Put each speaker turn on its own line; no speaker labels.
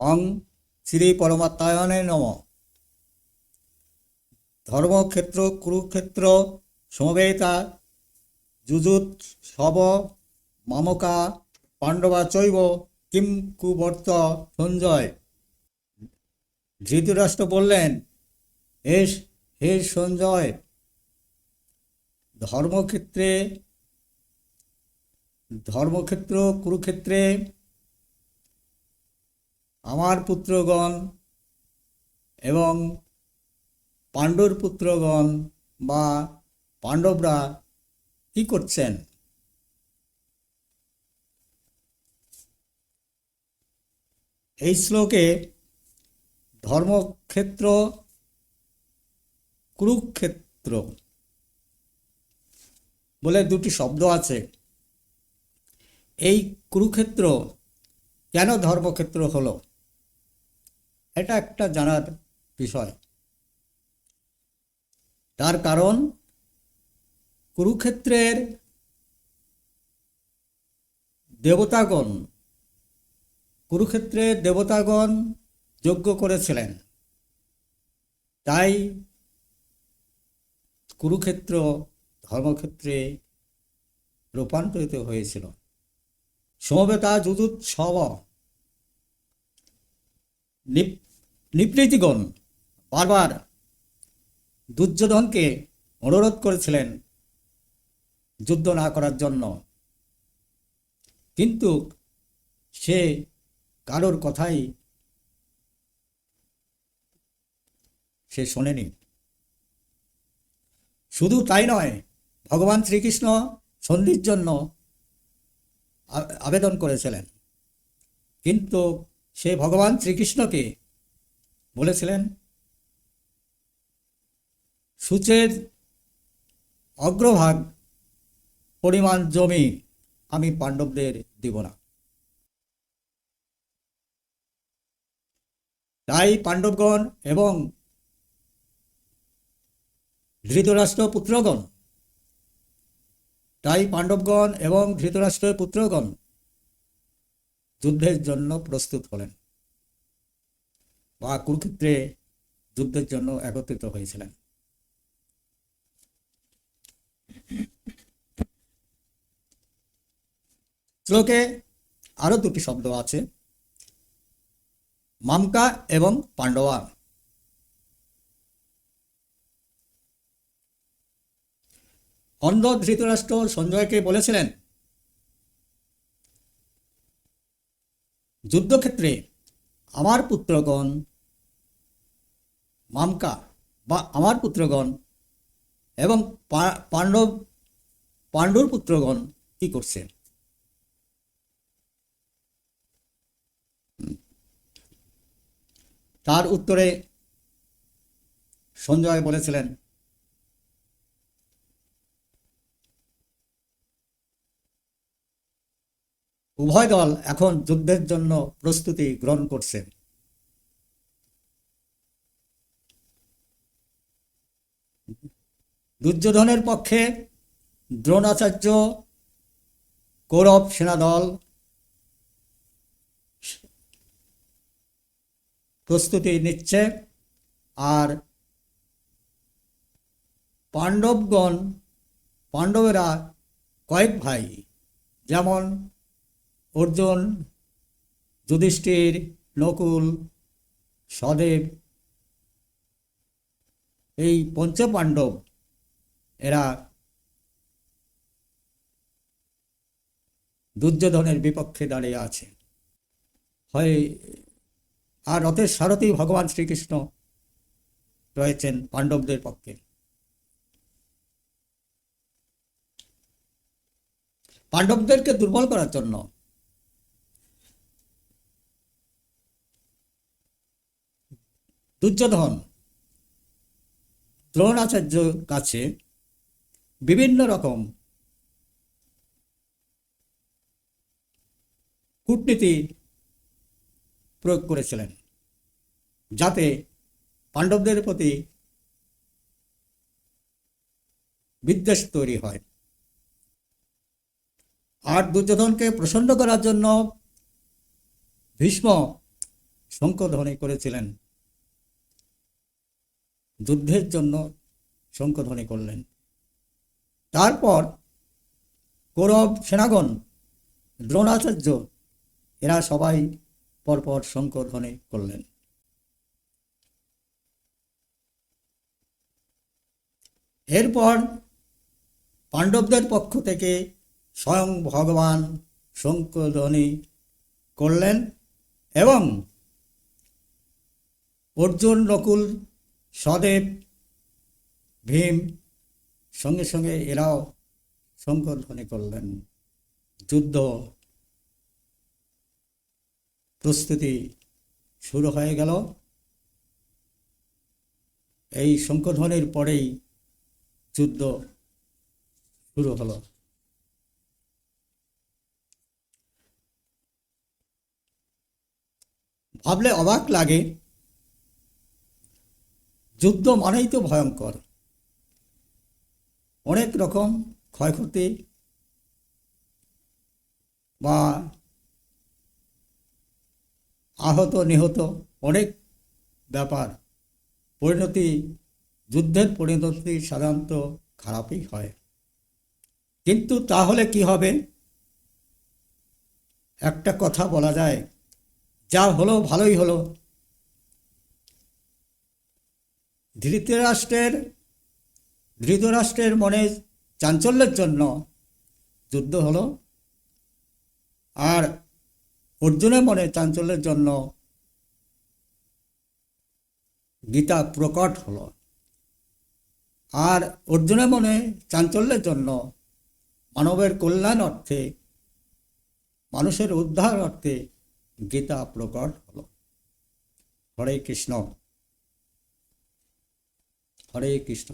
অং শ্রী পরমাত্মায়নে নম। ধর্মক্ষেত্র, কুরুক্ষেত্র, সমবেতা যুজুত সব মামকা, পাণ্ডবা চৈব, কিম কুবর্ত সঞ্জয়। ধৃতরাষ্ট্র বললেন হে হে সঞ্জয়, ধর্মক্ষেত্রে, ধর্মক্ষেত্র, কুরুক্ষেত্রে আমার পুত্রগণ এবং পাণ্ডুর পুত্রগণ বা পাণ্ডবরা কি করছেন? এই শ্লোকে ধর্মক্ষেত্র, কুরুক্ষেত্র বলে দুটি শব্দ আছে। এই কুরুক্ষেত্র কেন ধর্মক্ষেত্র হলো? এটা একটা জানার বিষয়। তার কারণ, কুরুক্ষেত্রের দেবতাগণ কুরুক্ষেত্রে দেবতাগণ যজ্ঞ করেছিলেন। তাই কুরুক্ষেত্র ধর্মক্ষেত্রে রূপান্তরিত হয়েছিল। সমবেতা যুদুৎ সব নিপৃতিগণ বারবার দুর্যোধনকে অনুরোধ করেছিলেন যুদ্ধ না করার জন্য। কিন্তু সে কারোর কথাই সে শোনেনি। শুধু তাই নয়, ভগবান শ্রীকৃষ্ণ সন্ধির জন্য আবেদন করেছিলেন। কিন্তু সে ভগবান শ্রীকৃষ্ণকে বলেছিলেন, সূচের অগ্রভাগ পরিমাণ জমি আমি পাণ্ডবদের দিব না। তাই পাণ্ডবগণ এবং ধৃতরাষ্ট্র পুত্রগণ তাই পাণ্ডবগণ এবং ধৃতরাষ্ট্রের পুত্রগণ যুদ্ধের জন্য প্রস্তুত হলেন। বা কুরুক্ষেত্রে যুদ্ধের জন্য একত্রিত হয়েছিলেন। শ্লোকে আরও দুটি শব্দ আছে। মামকা এবং পাণ্ডবা। অন্ধ ধৃতরাষ্ট্র সঞ্জয়কে বলেছিলেন, যুদ্ধক্ষেত্রে আমার পুত্রগণ, মামকা, বা আমার পুত্রগণ এবং পাণ্ডব, পাণ্ডুর পুত্রগণ কি করছে? তার উত্তরে সঞ্জয় বলেছিলেন উভয় দল এখন যুদ্ধের জন্য প্রস্তুতি গ্রহণ করছে। দুর্যোধনের পক্ষে দ্রোণাচার্য, কৌরব সেনাদল প্রস্তুতি নিচ্ছে আর পাণ্ডবগণ, পাণ্ডবেরা কয়েক ভাই, যেমন অর্জুন, যুধিষ্ঠির, নকুল সদেব এই পঞ্চপাণ্ডব, এরা দুর্যোধনের বিপক্ষে দাঁড়িয়ে আছে। হয়, আর রথের সারথী ভগবান শ্রীকৃষ্ণ রয়েছেন পাণ্ডবদের পক্ষে। পাণ্ডবদেরকে দুর্বল করার জন্য দুর্যোধন দ্রোণাচার্য কাছে বিভিন্ন রকম কূটনীতি প্রয়োগ করেছিলেন যাতে পাণ্ডবদের প্রতি বিদ্বেষ তৈরি হয়। আর দুর্যোধনকে প্রসন্ন করার জন্য ভীষ্ম শঙ্খধ্বনি করেছিলেন। যুদ্ধের জন্য শঙ্কধ্বনি করলেন। তারপর কৌরব সেনাগণ, দ্রোণাচার্য, এরা সবাই পরপর শঙ্খধ্বনি করলেন। এরপর পাণ্ডবদের পক্ষ থেকে স্বয়ং ভগবান শঙ্খধ্বনি করলেন এবং অর্জুন নকুল সদেব ভীম, সঙ্গে সঙ্গে এরাও শঙ্খধ্বনি করলেন। যুদ্ধ প্রস্তুতি শুরু হয়ে গেল। এই শঙ্খধ্বনির পরেই যুদ্ধ শুরু হলো। ভাবলে অবাক লাগে যুদ্ধ মানেই তো ভয়ঙ্কর। অনেক রকম ক্ষয়ক্ষতি বা আহত, নিহত অনেক ব্যাপার। পরিণতি, যুদ্ধের পরিণতি সাধারণত খারাপই হয়। কিন্তু তাহলে কি হবে? একটা কথা বলা যায়, যা হলো ভালোই হলো। ধৃতরাষ্ট্রের ধৃতরাষ্ট্রের মনে চাঞ্চল্যের জন্য যুদ্ধ হলো। আর অর্জুনের মনে চাঞ্চল্যের জন্য গীতা প্রকট হলো। আর অর্জুনের মনে চাঞ্চল্যের জন্য মানবের কল্যাণ অর্থে, মানুষের উদ্ধার অর্থে গীতা প্রকট হল। হরে কৃষ্ণ। হরে কৃষ্ণ